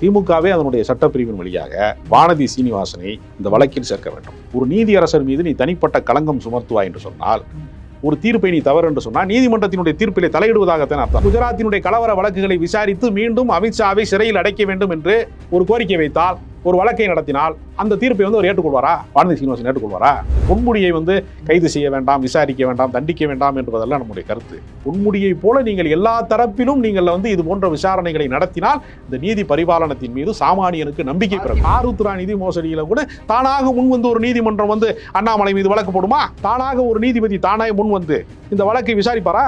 திமுகவே அதனுடைய சட்டப்பிரிவின் வழியாக வானதி சீனிவாசனை இந்த வழக்கில் சேர்க்க வேண்டும். ஒரு நீதியரசர் மீது நீ தனிப்பட்ட களங்கம் சுமர்த்துவாய் என்று சொன்னால் ஒரு தீர்ப்பை நீ தவறு என்று சொன்னால் நீதிமன்றத்தினுடைய தீர்ப்பிலே தலையிடுவதாகத்தான் அர்த்தம். குஜராத்தினுடைய கலவர வழக்குகளை விசாரித்து மீண்டும் அமித்ஷாவை சிறையில் அடைக்க வேண்டும் என்று ஒரு கோரிக்கை வைத்தால் ஒரு வழக்கை நடத்தினால் அந்த தீர்ப்பை வந்து அவர் ஏற்றுக்கொள்வாரா? வானதி சீனிவாசன் ஏற்றுக்கொள்வாரா? பொன்முடியை வந்து கைது செய்ய வேண்டாம் விசாரிக்க வேண்டாம் தண்டிக்க வேண்டாம் என்பதெல்லாம் நம்முடைய கருத்து. பொன்முடியை போல நீங்கள் எல்லா தரப்பிலும் நீங்கள் வந்து இது போன்ற விசாரணைகளை நடத்தினால் இந்த நீதி பரிபாலனத்தின் மீது சாமானியனுக்கு நம்பிக்கை பிறக்கும். ஆருத்ரா நிதி மோசடியில கூட தானாக முன் வந்து ஒரு நீதிமன்றம் வந்து அண்ணாமலை மீது வழக்கு போடுமா? தானாக ஒரு நீதிபதி தானாக முன் வந்து இந்த வழக்கை விசாரிப்பாரா?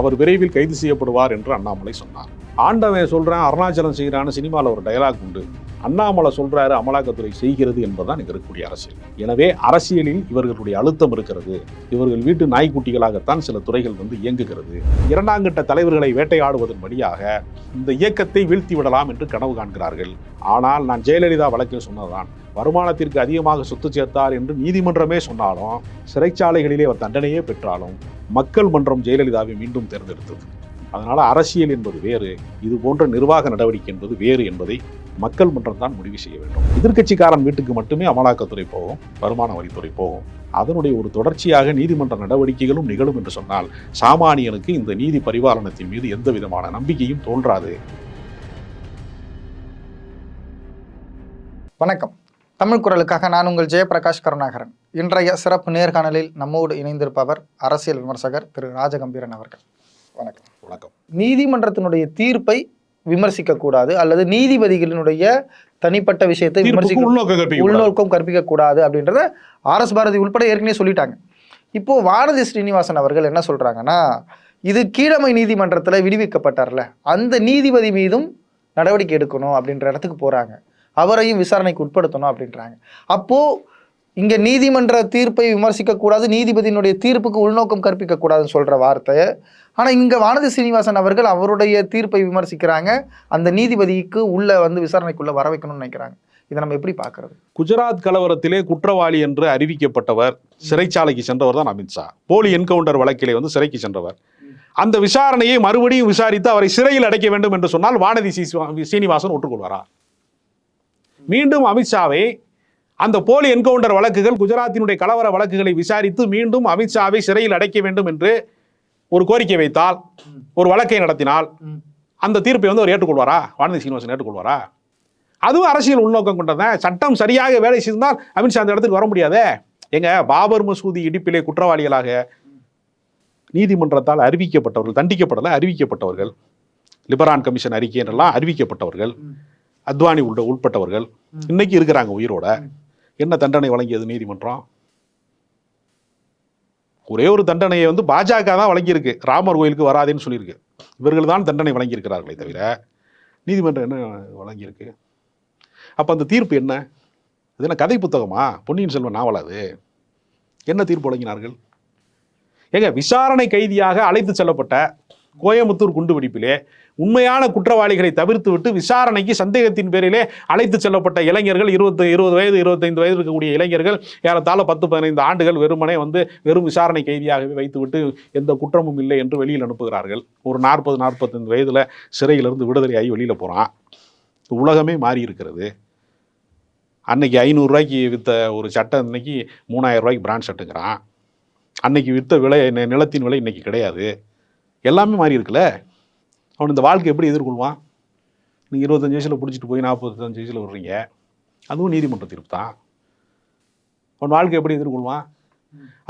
அவர் விரைவில் கைது செய்யப்படுவார் என்று அண்ணாமலை சொன்னார். ஆண்டவன் சொல்கிறான் அருணாச்சலம் செய்கிறான்னு சினிமாவில் ஒரு டயலாக் உண்டு. அண்ணாமலை சொல்கிறாரு அமலாக்கத்துறை செய்கிறது என்பதுதான் இங்கே இருக்கக்கூடிய அரசியல். எனவே அரசியலில் இவர்களுடைய அழுத்தம் இருக்கிறது. இவர்கள் வீட்டு நாய்க்குட்டிகளாகத்தான் சில துறைகள் வந்து இயங்குகிறது. இரண்டாம் கட்ட தலைவர்களை வேட்டையாடுவதன் வழியாக இந்த இயக்கத்தை வீழ்த்தி விடலாம் என்று கனவு காண்கிறார்கள். ஆனால் நான் ஜெயலலிதா வழக்கில் சொன்னதுதான் வருமானத்திற்கு அதிகமாக சொத்து சேர்த்தார் என்று நீதிமன்றமே சொன்னாலும் சிறைச்சாலைகளிலே அவர் தண்டனையே பெற்றாலும் மக்கள் மன்றம் ஜெயலலிதாவை மீண்டும் தேர்ந்தெடுத்தது. அதனால் அரசியல் என்பது வேறு இது போன்ற நிர்வாக நடவடிக்கை என்பது வேறு என்பதை மக்கள் மன்றம் தான் முடிவு செய்ய வேண்டும். எதிர்க்கட்சிக்காரன் வீட்டுக்கு மட்டுமே அமலாக்கத்துறை போகும் வருமான வரித்துறை போகும். அதனுடைய ஒரு தொடர்ச்சியாக நீதிமன்ற நடவடிக்கைகளும் நிகழும் என்று சொன்னால் சாமானியனுக்கு இந்த நீதி பரிபாலனத்தின் மீது எந்த விதமான நம்பிக்கையும் தோன்றாது. வணக்கம். தமிழ் குரலுக்காக நான் உங்கள் ஜெயபிரகாஷ் கருணாகரன். இன்றைய சிறப்பு நேர்காணலில் நம்மோடு இணைந்திருப்பவர் அரசியல் விமர்சகர் திரு ராஜகம்பீரன் அவர்கள். வணக்கம். வணக்கம். நீதிமன்றத்தினுடைய தீர்ப்பை விமர்சிக்க கூடாது அல்லது நீதிபதிகளினுடைய தனிப்பட்ட விஷயத்தை விமர்சிக்க உள்நோக்கம் கற்பிக்க கூடாது. அப்படின்றத ஆர்எஸ் பாரதி உள்பட ஏற்கனவே சொல்லிட்டாங்க. இப்போ வானதி ஸ்ரீனிவாசன் அவர்கள் என்ன சொல்றாங்கன்னா இது கீழமை நீதிமன்றத்தில் விடுவிக்கப்பட்டார்ல அந்த நீதிபதி மீதும் நடவடிக்கை எடுக்கணும் அப்படின்ற இடத்துக்கு போறாங்க. அவரையும் விசாரணைக்கு உட்படுத்தணும் அப்படின்றாங்க. அப்போ இங்கே நீதிமன்ற தீர்ப்பை விமர்சிக்கக்கூடாது நீதிபதியினுடைய தீர்ப்புக்கு உள்நோக்கம் கற்பிக்கக்கூடாதுன்னு சொல்கிற வார்த்தையை வார்த்தை. இங்கே வானதி சீனிவாசன் அவர்கள் அவருடைய தீர்ப்பை விமர்சிக்கிறாங்க. அந்த நீதிபதிக்கு உள்ளே வந்து விசாரணைக்குள்ளே வர வைக்கணும்னு நினைக்கிறாங்க. இதை நம்ம எப்படி பார்க்கறது? குஜராத் கலவரத்திலே குற்றவாளி என்று அறிவிக்கப்பட்டவர் சிறைச்சாலைக்கு சென்றவர் தான் அமித்ஷா போலி என்கவுண்டர் வழக்கிலே வந்து சிறைக்கு சென்றவர். அந்த விசாரணையை மறுபடியும் விசாரித்து அவரை சிறையில் அடைக்க வேண்டும் என்று சொன்னால் வானதி சீனிவாசன் ஒற்றுக்கொள்வாரா மீண்டும் அமித்ஷாவை அந்த போலி என்கவுண்டர் வழக்குகள் குஜராத்தினுடைய கலவர வழக்குகளை விசாரித்து மீண்டும் அமித்ஷாவை சிறையில் அடைக்க வேண்டும் என்று ஒரு கோரிக்கை வைத்தால் ஒரு வழக்கை நடத்தினால் அந்த தீர்ப்பை வந்து அவர் ஏற்றுக்கொள்வாரா? வானதி சீனிவாசன் ஏற்றுக்கொள்வாரா? அதுவும் அரசியல் உள்நோக்கம் கொண்டதான் சட்டம் சரியாக வேலை செய்தால் அமித்ஷா அந்த இடத்துக்கு வர முடியாதே. எங்க பாபர் மசூதி இடிப்பிலே குற்றவாளிகளாக நீதிமன்றத்தால் அறிவிக்கப்பட்டவர்கள் தண்டிக்கப்படல அறிவிக்கப்பட்டவர்கள். லிபரான் கமிஷன் அறிக்கை என்றெல்லாம் அறிவிக்கப்பட்டவர்கள் அத்வானி உள்ள உட்பட்டவர்கள் இன்னைக்கு இருக்கிறாங்க உயிரோட. என்ன தண்டனை வழங்கியது நீதிமன்றம்? ஒரே ஒரு தண்டனையை வந்து பாஜக தான் வழங்கியிருக்கு. ராமர் கோயிலுக்கு வராதேன்னு சொல்லியிருக்கு. இவர்கள் தான் தண்டனை வழங்கியிருக்கிறார்களே தவிர நீதிமன்றம் என்ன வழங்கியிருக்கு? அப்போ அந்த தீர்ப்பு என்ன? இது என்ன கதை புத்தகமா? பொன்னியின் செல்வன் நாவல் அது? என்ன தீர்ப்பு வழங்கினார்கள்? ஏங்க விசாரணை கைதியாக அழைத்து செல்லப்பட்ட கோயம்புத்தூர் குண்டுவெடிப்பிலே உண்மையான குற்றவாளிகளை தவிர்த்துவிட்டு விசாரணைக்கு சந்தேகத்தின் பேரிலே அழைத்து செல்லப்பட்ட இளைஞர்கள் இருபத்தி இருபது வயது இருபத்தைந்து வயது இருக்கக்கூடிய இளைஞர்கள் ஏறத்தாழ பத்து பதினைந்து ஆண்டுகள் வெறுமனே வந்து வெறும் விசாரணை கைதியாகவே வைத்துவிட்டு எந்த குற்றமும் இல்லை என்று வெளியில் அனுப்புகிறார்கள். ஒரு நாற்பது நாற்பத்தைந்து வயதில் சிறையிலிருந்து விடுதலை ஆகி வெளியில் போகிறான் உலகமே மாறி இருக்கிறது. அன்னைக்கு ஐநூறுரூவாய்க்கு விற்ற ஒரு சட்டை இன்னைக்கு மூணாயிரம் ரூபாய்க்கு பிராண்ட் சட்டுங்கிறான். அன்னைக்கு விற்ற விலை நிலத்தின் விலை இன்னைக்கு கிடையாது. எல்லாமே மாறி இருக்குல்ல? அவன் இந்த வாழ்க்கை எப்படி எதிர்கொள்வான்? நீங்கள் இருபத்தஞ்சு வயசில் பிடிச்சிட்டு போய் நாற்பத்தஞ்சு வயசில் விடுறீங்க. அதுவும் நீதிமன்ற தீர்ப்பு தான். அவன் வாழ்க்கை எப்படி எதிர்கொள்வான்?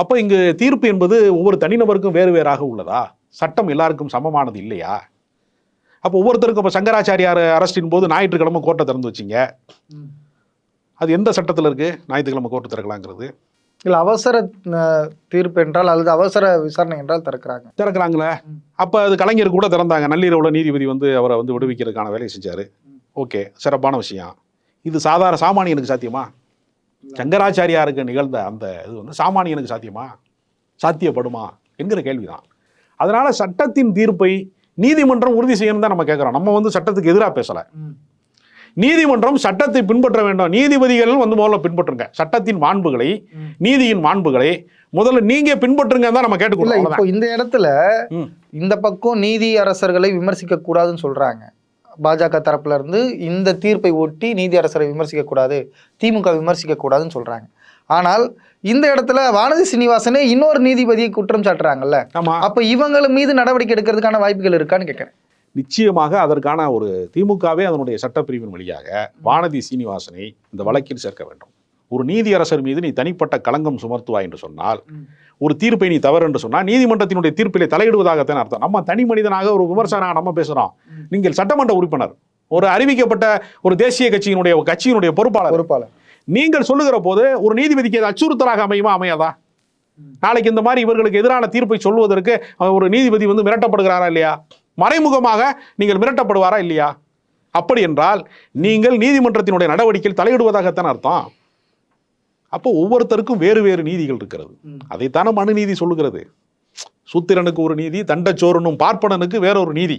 அப்போ இங்கு தீர்ப்பு என்பது ஒவ்வொரு தனிநபருக்கும் வேறு வேறாக உள்ளதா? சட்டம் எல்லாருக்கும் சமமானது இல்லையா? அப்போ ஒவ்வொருத்தருக்கும் இப்போ சங்கராச்சாரியார் அரஸ்டின் போது ஞாயிற்றுக்கிழமை கோர்ட்டை திறந்து வச்சிங்க. அது எந்த சட்டத்தில் இருக்கு? ஞாயிற்றுக்கிழமை கோர்ட்டு திறக்கலாங்கிறது. இல்ல அவசர தீர்ப்பு என்றால் அல்லது அவசர விசாரணை என்றால் திறக்கிறாங்க. திறக்கிறாங்களே? அப்போ அது கலைஞர் கூட திறந்தாங்க. நள்ளிரவுல நீதிபதி வந்து அவரை வந்து விடுவிக்கிறதுக்கான வேலையை செஞ்சாரு. ஓகே சிறப்பான விஷயம். இது சாதாரண சாமானியனுக்கு சாத்தியமா? சங்கராச்சாரியாருக்கு நிகழ்ந்த அந்த இது வந்து சாமானியனுக்கு சாத்தியமா? சாத்தியப்படுமா? என்கிற கேள்விதான். அதனால சட்டத்தின் தீர்ப்பை நீதிமன்றம் உறுதி செய்யணும் தான் நம்ம கேட்குறோம் நம்ம வந்து சட்டத்துக்கு எதிராக பேசல. நீதிமன்றம் சட்டத்தை பின்பற்ற வேண்டும். நீதிபதிகள் வந்து முதல்ல பின்பற்றுங்க. சட்டத்தின் மாண்புகளை நீதியின் மாண்புகளை முதல்ல நீங்க பின்பற்றுங்க தான் நம்ம இல்ல கேட்டுக்கொள்ளலாம் இப்போ இந்த இடத்துல. இந்த பக்கம் நீதி அரசர்களை விமர்சிக்க கூடாதுன்னு சொல்றாங்க. பாஜக தரப்புல இருந்து இந்த தீர்ப்பை ஒட்டி நீதியரசரை விமர்சிக்க கூடாது திமுக விமர்சிக்க கூடாதுன்னு சொல்றாங்க. ஆனால் இந்த இடத்துல வானதி சீனிவாசனே இன்னொரு நீதிபதியை குற்றம் சாட்டுறாங்கல்ல. அப்ப இவங்க மீது நடவடிக்கை எடுக்கிறதுக்கான வாய்ப்புகள் இருக்கான்னு கேட்கறேன் நிச்சயமாக அதற்கான ஒரு திமுகவே அதனுடைய சட்டப்பிரிவின் வழியாக வானதி சீனிவாசனை இந்த வழக்கில் சேர்க்க வேண்டும். ஒரு நீதியரசர் மீது நீ தனிப்பட்ட களங்கம் சுமத்துவாய் என்று சொன்னால் ஒரு தீர்ப்பை நீ தவறு என்று சொன்னால் நீதிமன்றத்தினுடைய தீர்ப்பிலே தலையிடுவதாகத்தான் அர்த்தம். நம்ம தனி மனிதனாக ஒரு விமர்சனம் நம்ம பேசுறோம். நீங்கள் சட்டமன்ற உறுப்பினர் ஒரு அறிவிக்கப்பட்ட ஒரு தேசிய கட்சியினுடைய கட்சியினுடைய பொறுப்பாளர். பொறுப்பாளர். நீங்கள் சொல்லுகிற போது ஒரு நீதிபதிக்கு அது அச்சுறுத்தலாக அமையுமா? அமையாதா? நாளைக்கு இந்த மாதிரி இவர்களுக்கு எதிரான தீர்ப்பை சொல்வதற்கு ஒரு நீதிபதி வந்து மிரட்டப்படுகிறாரா இல்லையா? மறைமுகமாக நீங்கள் மிரட்டப்படுவாரா இல்லையா? அப்படி என்றால் நீங்கள் நீதிமன்றத்தினுடைய நடவடிக்கையில் தலையிடுவதாகத்தான் அர்த்தம். அப்போ ஒவ்வொருத்தருக்கும் வேறு வேறு நீதிகள் இருக்கிறது. அதைத்தானே மனு நீதி சொல்லுகிறது. சூத்திரனுக்கு ஒரு நீதி தண்டச்சோரனும் பார்ப்பனனுக்கு வேறொரு நீதி.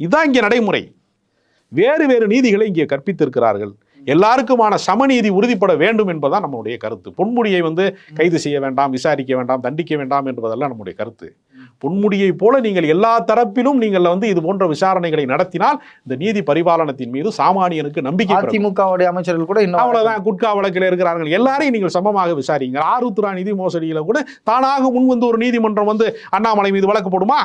இதான் இங்கே நடைமுறை. வேறு வேறு நீதிகளை இங்கே கற்பித்திருக்கிறார்கள். எல்லாருக்குமான சமநீதி உறுதிப்பட வேண்டும் என்பதுதான் நம்முடைய கருத்து. பொன்முடியை வந்து கைது செய்ய வேண்டாம் விசாரிக்க வேண்டாம் தண்டிக்க வேண்டாம் என்பதெல்லாம் நம்முடைய கருத்து. பொன்முடியை போல நீங்கள் எல்லா தரப்பிலும் நீங்கள் வந்து இது போன்ற விசாரணைகளை நடத்தினால் இந்த நீதி பரிபாலனத்தின் மீது சாமானியனுக்கு நம்பிக்கை. அதிமுகவுடைய அமைச்சர்கள் கூட இன்னும் அவ்வளவுதான். குட்கா வழக்கில் இருக்கிறார்கள். எல்லாரையும் நீங்கள் சமமாக விசாரிங்க. ஆருத்ரா நிதி மோசடியில கூட தானாக முன் வந்து ஒரு நீதிமன்றம் வந்து அண்ணாமலை மீது வழக்கு போடுமா?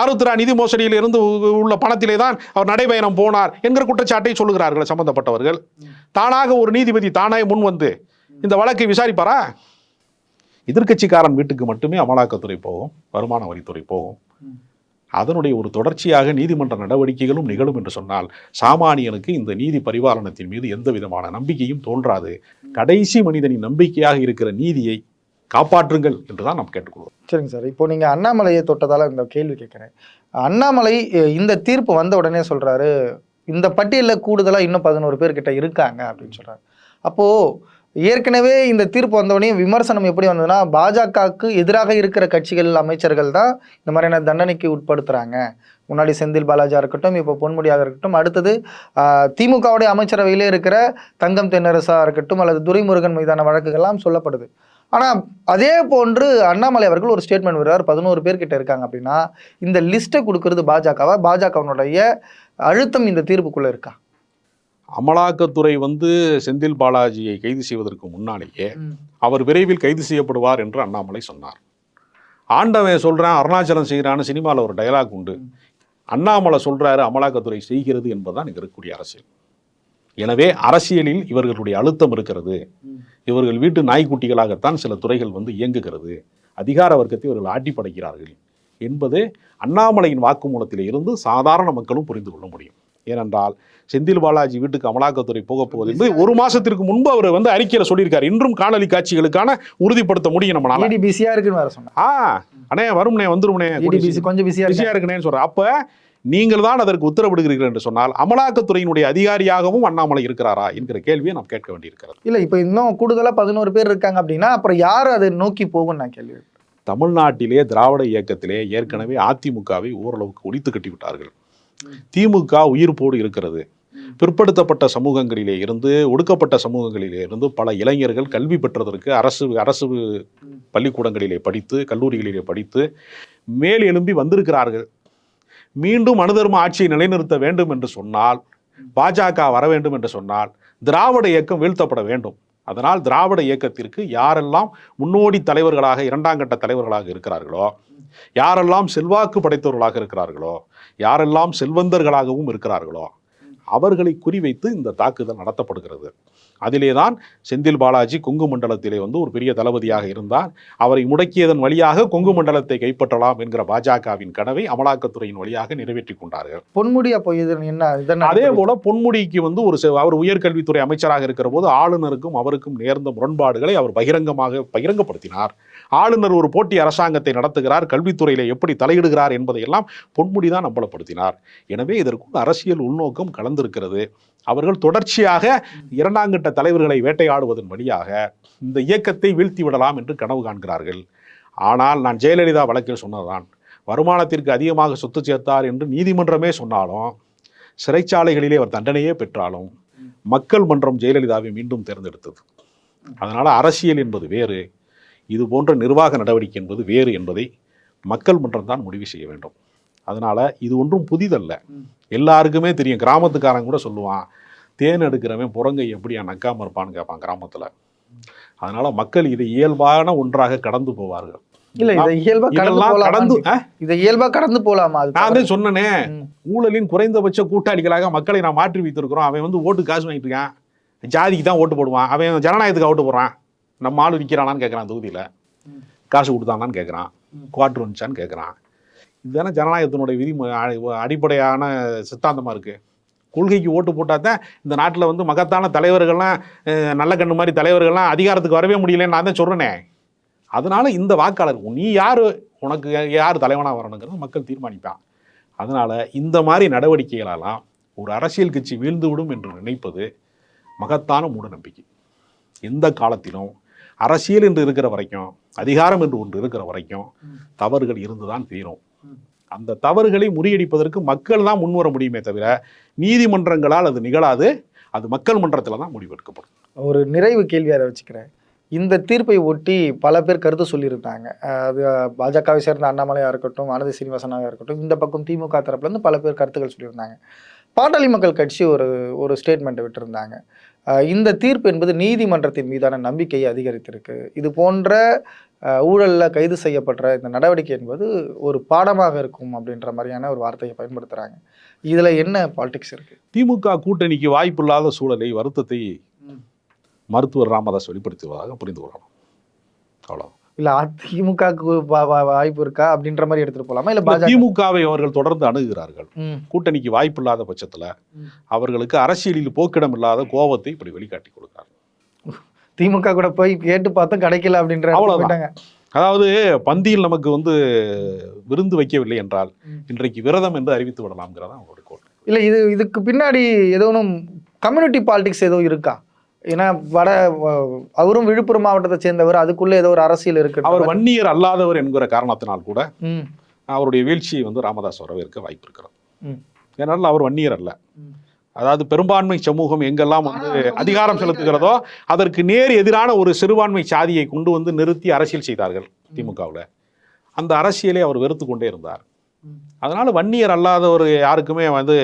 ஆருத்ரா நிதி மோசடியில் இருந்து உள்ள பணத்திலே தான் அவர் நடைபயணம் போனார் என்கிற குற்றச்சாட்டை சொல்லுகிறார்கள் சம்பந்தப்பட்டவர்கள். தானாக ஒரு நீதிபதி தானே முன் வந்து இந்த வழக்கை விசாரிப்பாரா? எதிர்க்கட்சிக்காரன் வீட்டுக்கு மட்டுமே அமலாக்கத்துறை போகும் வருமான வரித்துறை போகும். அதனுடைய ஒரு தொடர்ச்சியாக நீதிமன்ற நடவடிக்கைகளும் நிகழும் என்று சொன்னால் சாமானியனுக்கு இந்த நீதி பரிபாலனத்தின் மீது எந்த விதமான நம்பிக்கையும் தோன்றாது. கடைசி மனிதனின் நம்பிக்கையாக இருக்கிற நீதியை காப்பாற்றுங்கள் என்றுதான் நாம் கேட்டுக்கொள்வோம். சரிங்க சார். இப்போ நீங்க அண்ணாமலையை தொட்டதால இந்த கேள்வி கேட்குறேன். அண்ணாமலை இந்த தீர்ப்பு வந்த உடனே சொல்றாரு இந்த பட்டியலில் கூடுதலாக இன்னும் பதினோரு பேர்கிட்ட இருக்காங்க அப்படின்னு சொல்றாரு. அப்போது ஏற்கனவே இந்த தீர்ப்பு வந்தவொடனே விமர்சனம் எப்படி வந்ததுன்னா பாஜகவுக்கு எதிராக இருக்கிற கட்சிகள் அமைச்சர்கள் தான் இந்த மாதிரியான தண்டனைக்கு உட்படுத்துகிறாங்க முன்னாடி செந்தில் பாலாஜியா இருக்கட்டும் இப்போ பொன்முடியாக இருக்கட்டும் அடுத்தது திமுகவுடைய அமைச்சரவையிலே இருக்கிற தங்கம் தென்னரசாக இருக்கட்டும் அல்லது துரைமுருகன் மீதான வழக்குகள்லாம் சொல்லப்படுது. ஆனால் அதே போன்று அண்ணாமலை அவர்கள் ஒரு ஸ்டேட்மெண்ட் வருவார் பதினோரு பேர்கிட்ட இருக்காங்க அப்படின்னா இந்த லிஸ்ட்டை கொடுக்கறது பாஜகவா? பாஜகவினுடைய அழுத்தம் இந்த தீர்ப்புக்குள்ளே இருக்கா? அமலாக்கத்துறை வந்து செந்தில் பாலாஜியை கைது செய்வதற்கு முன்னாலேயே அவர் விரைவில் கைது செய்யப்படுவார் என்று அண்ணாமலை சொன்னார். ஆண்டவன் சொல்றான் அருணாச்சலம் செய்கிறான்னு சினிமாவில் ஒரு டயலாக் உண்டு. அண்ணாமலை சொல்றாரு அமலாக்கத்துறை செய்கிறது என்பதுதான் இங்க இருக்கக்கூடிய அரசியல். எனவே அரசியலில் இவர்களுடைய அழுத்தம் இருக்கிறது. இவர்கள் வீட்டு நாய்க்குட்டிகளாகத்தான் சில துறைகள் வந்து இயங்குகிறது. அதிகார வர்க்கத்தை இவர்கள் ஆட்டி படைக்கிறார்கள் என்பது அண்ணாமலையின் வாக்குமூலத்திலே இருந்து சாதாரண மக்களும் புரிந்து கொள்ள முடியும். ஏனென்றால் செந்தில் பாலாஜி வீட்டுக்கு அமலாக்கத்துறை போக போகுது என்பது ஒரு மாசத்திற்கு முன்பு அவர் வந்து அறிக்கையில சொல்லியிருக்காரு. இன்றும் காணொலி காட்சிகளுக்கான உறுதிப்படுத்த முடியும் இடி பிஸியா இருக்குன்னு வேற சொன்னாங்க. ஆ அண்ணே வரும்னே வந்துரும்னே கொஞ்சம் பிஸியா பிஸியா இருக்குனேன்னு சொல்ற அப்ப நீங்கள் தான் அதற்கு உத்தரவிடுகிறீர்கள் என்று சொன்னால் அமலாக்கத்துறையினுடைய அதிகாரியாகவும் அண்ணாமலை இருக்கிறாரா என்கிற கேள்வியை நாம் கேட்க வேண்டியிருக்கிறது. இல்ல இப்போ இன்னும் கூடுதலா பதினோரு பேர் இருக்காங்க அப்படின்னா அப்புறம் யார் அதை நோக்கி போகும் நான் கேள்வி தமிழ்நாட்டிலே திராவிட இயக்கத்திலே ஏற்கனவே அதிமுகவை ஓரளவுக்கு ஒழித்து கட்டி விட்டார்கள் திமுக உயிர்ப்போடு இருக்கிறது. பிற்படுத்தப்பட்ட சமூகங்களிலே இருந்து ஒடுக்கப்பட்ட சமூகங்களிலே இருந்து பல இளைஞர்கள் கல்வி பெற்றதற்கு அரசு அரசு பள்ளிக்கூடங்களிலே படித்து கல்லூரிகளிலே படித்து மேல் எழும்பி வந்திருக்கிறார்கள். மீண்டும் மனுதர்ம ஆட்சியை நிலைநிறுத்த வேண்டும் என்று சொன்னால் பாஜக வர வேண்டும் என்று சொன்னால் திராவிட இயக்கம் வீழ்த்தப்பட வேண்டும். அதனால் திராவிட இயக்கத்திற்கு யாரெல்லாம் முன்னோடி தலைவர்களாக இரண்டாம் கட்ட தலைவர்களாக இருக்கிறார்களோ யாரெல்லாம் செல்வாக்கு படைத்தவர்களாக இருக்கிறார்களோ யாரெல்லாம் செல்வந்தர்களாகவும் இருக்கிறார்களோ அவர்களை குறிவைத்து இந்த தாக்குதல் நடத்தப்படுகிறது. அதிலே தான் செந்தில் பாலாஜி கொங்கு மண்டலத்திலே வந்து ஒரு பெரிய தளபதியாக இருந்தார். அவரை முடக்கியதன் வழியாக கொங்கு மண்டலத்தை கைப்பற்றலாம் என்கிற பாஜகவின் கனவை அமலாக்கத்துறையின் வழியாக நிறைவேற்றிக் கொண்டார்கள். பொன்முடி அப்போ என்ன அதே போல பொன்முடிக்கு வந்து ஒரு அவர் உயர்கல்வித்துறை அமைச்சராக இருக்கிற போது ஆளுநருக்கும் அவருக்கும் நேர்ந்த முரண்பாடுகளை அவர் பகிரங்கமாக பகிரங்கப்படுத்தினார். ஆளுநர் ஒரு போட்டி அரசாங்கத்தை நடத்துகிறார் கல்வித்துறையில் எப்படி தலையிடுகிறார் என்பதையெல்லாம் பொன்முடி தான் அம்பலப்படுத்தினார். எனவே இதற்குள் அரசியல் உள்நோக்கம் கலந்திருக்கிறது. அவர்கள் தொடர்ச்சியாக இரண்டாங்கிட்ட தலைவர்களை வேட்டையாடுவதன் வழியாக இந்த இயக்கத்தை வீழ்த்தி விடலாம் என்று கனவு காண்கிறார்கள். ஆனால் நான் ஜெயலலிதா வழக்கில் சொன்னதுதான் வருமானத்திற்கு அதிகமாக சொத்து சேர்த்தார் என்று நீதிமன்றமே சொன்னாலும் சிறைச்சாலைகளிலே அவர் தண்டனையே பெற்றாலும் மக்கள் மன்றம் ஜெயலலிதாவை மீண்டும் தேர்ந்தெடுத்தது. அதனால் அரசியல் என்பது வேறு. இது போன்ற நிர்வாக நடவடிக்கை என்பது வேறு என்பதை மக்கள் மன்றம் தான் முடிவு செய்ய வேண்டும். அதனால இது ஒன்றும் புதிதல்ல. எல்லாருக்குமே தெரியும். கிராமத்துக்காரன் கூட சொல்லுவான் தேன் எடுக்கிறவன் புறங்கை எப்படியா நக்காம இருப்பான்னு கேட்பான் கிராமத்துல. அதனால மக்கள் இதை இயல்பான ஒன்றாக கடந்து போவார்கள். இல்ல இதை இயல்பா கடந்து? இதை இயல்பா கடந்து போலாமா? நான் தான் சொன்னனே. ஊழலின் குறைந்தபட்ச கூட்டாளிகளாக மக்களை நான் மாற்றி வைத்திருக்கிறோம். அவன் வந்து ஓட்டு காசு வாங்கிட்டு இருக்கான். ஜாதிக்கு தான் ஓட்டு போடுவான். அவன் ஜனநாயகத்துக்கு ஓட்டு போடுறான். நம்ம ஆளு நிற்கிறானான்னு கேட்குறான் தொகுதியில். காசு கொடுத்தானான்னு கேட்குறான். குவாட்ரு வந்துச்சான்னு கேட்குறான் இதுதானே ஜனநாயகத்தினுடைய விதி அடிப்படையான சித்தாந்தமாக இருக்குது கொள்கைக்கு ஓட்டு போட்டால் தான் இந்த நாட்டில் வந்து மகத்தான தலைவர்கள்லாம் நல்ல கண்ணு மாதிரி தலைவர்கள்லாம் அதிகாரத்துக்கு வரவே முடியலன்னு நான் தான் சொல்கிறேனே அதனால இந்த வாக்காளர் நீ யார்? உனக்கு யார் தலைவனாக வரணுங்கிறது மக்கள் தீர்மானிப்பான் அதனால இந்த மாதிரி நடவடிக்கைகளெல்லாம் ஒரு அரசியல் கட்சி வீழ்ந்துவிடும் என்று நினைப்பது மகத்தான மூடநம்பிக்கை. எந்த காலத்திலும் அரசியல் என்று இருக்கிற வரைக்கும் அதிகாரம் என்று ஒன்று இருக்கிற வரைக்கும் தவறுகள் இருந்துதான் தீரும். அந்த தவறுகளை முறியடிப்பதற்கு மக்கள் தான் முன்வர முடியுமே தவிர நீதிமன்றங்களால் அது நிகழாது. அது மக்கள் மன்றத்தில் தான் முடிவெடுக்கப்படும். ஒரு நிறைவு கேள்வி அதை வச்சுக்கிறேன். இந்த தீர்ப்பை ஒட்டி பல பேர் கருத்து சொல்லியிருந்தாங்க. அது பாஜகவை சேர்ந்த அண்ணாமலையாக இருக்கட்டும் ஆனந்தி சீனிவாசனாக இருக்கட்டும் இந்த பக்கம் திமுக தரப்புலேருந்து பல பேர் கருத்துக்கள் சொல்லியிருந்தாங்க. பாட்டாளி மக்கள் கட்சி ஒரு ஒரு ஸ்டேட்மெண்ட்டை விட்டுருந்தாங்க. இந்த தீர்ப்பு என்பது நீதிமன்றத்தின் மீதான நம்பிக்கையை அதிகரித்திருக்கு. இது போன்ற ஊழல்ல கைது செய்யப்படுற இந்த நடவடிக்கை என்பது ஒரு பாடமாக இருக்கும் அப்படின்ற மாதிரியான ஒரு வார்த்தையை பயன்படுத்துகிறாங்க இதில் என்ன பாலிடிக்ஸ் இருக்குது திமுக கூட்டணிக்கு வாய்ப்பில்லாத சூழலை வருத்தத்தை மருத்துவர் ராமதாஸ் வெளிப்படுத்துவதாக புரிந்து கொள்ளலாம். அவ்வளோ இல்லை அதிமுகவுக்கு வாய்ப்பு இருக்கா? அப்படின்ற மாதிரி எடுத்துகிட்டு போகலாமா இல்லை திமுகவை அவர்கள் தொடர்ந்து அணுகுகிறார்கள் கூட்டணிக்கு வாய்ப்பில்லாத பட்சத்துல ம். அவர்களுக்கு அரசியலில் போக்கிடம் இல்லாத கோபத்தை இப்படி வெளிக்காட்டி கொடுக்கிறார் திமுக கூட போய் கேட்டு பார்த்தோம் கிடைக்கல அப்படின்ற. போயிட்டாங்க. அதாவது பந்தியில் நமக்கு வந்து விருந்து வைக்கவில்லை என்றால். இன்றைக்கு விரதம் என்று அறிவித்து விடலாம்ங்கிறதா அவருடைய கோல் இல்லை இது இதுக்கு பின்னாடி ஏதோ கம்யூனிட்டி பாலிடிக்ஸ் ஏதோ இருக்கா? ஏன்னா வட அவரும் விழுப்புரம் மாவட்டத்தை சேர்ந்தவர் அதுக்குள்ள ஏதோ ஒரு அரசியல் இருக்கு அவர் வன்னியர் அல்லாதவர் என்கிற காரணத்தினால் கூட அவருடைய வீழ்ச்சியை வந்து ராமதாஸ் வரவேற்க வாய்ப்பு இருக்கிறது. ஏனால் அவர் வன்னியர் அல்ல. அதாவது பெரும்பான்மை சமூகம் எங்கெல்லாம் வந்து அதிகாரம் செலுத்துகிறதோ அதற்கு நேர் எதிரான ஒரு சிறுபான்மை சாதியை கொண்டு வந்து நிறுத்தி அரசியல் செய்தார்கள் திமுகவில் அந்த அரசியலை அவர் வெறுத்து கொண்டே இருந்தார். அதனால வன்னியர் அல்லாதவர் யாருக்குமே வந்து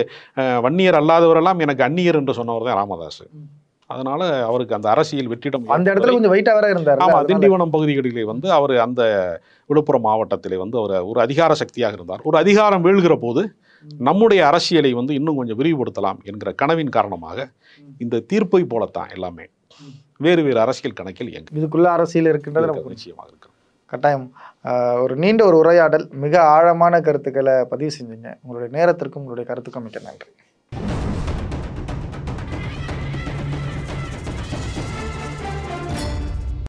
வன்னியர் அல்லாதவரெல்லாம் எனக்கு அந்நியர் என்று சொன்னவர் தான் ராமதாஸ். அதனால அவருக்கு அந்த அரசியல் வெற்றிடம் அந்த இடத்துல கொஞ்சம் வெயிட்டா வேற இருந்தார். ஆமா திண்டிவனம் பகுதிகளிலே வந்து அவர் அந்த விழுப்புரம் மாவட்டத்திலே வந்து அவர் ஒரு அதிகார சக்தியாக இருந்தார். ஒரு அதிகாரம் வீழ்கிற போது நம்முடைய அரசியலை வந்து இன்னும் கொஞ்சம் விரிவுபடுத்தலாம் என்கிற கனவின் காரணமாக இந்த தீர்ப்பை போலத்தான் எல்லாமே வேறு வேறு அரசியல் கணக்கில் இயங்க. இதுக்குள்ள அரசியல் இருக்குன்றது நமக்கு நிச்சயமாக இருக்கு கட்டாயம். ஒரு நீண்ட ஒரு உரையாடல் மிக ஆழமான கருத்துக்களை பதிவு செஞ்சீங்க. உங்களுடைய நேரத்திற்கும் உங்களுடைய கருத்துக்கும் மிக்க நன்றி.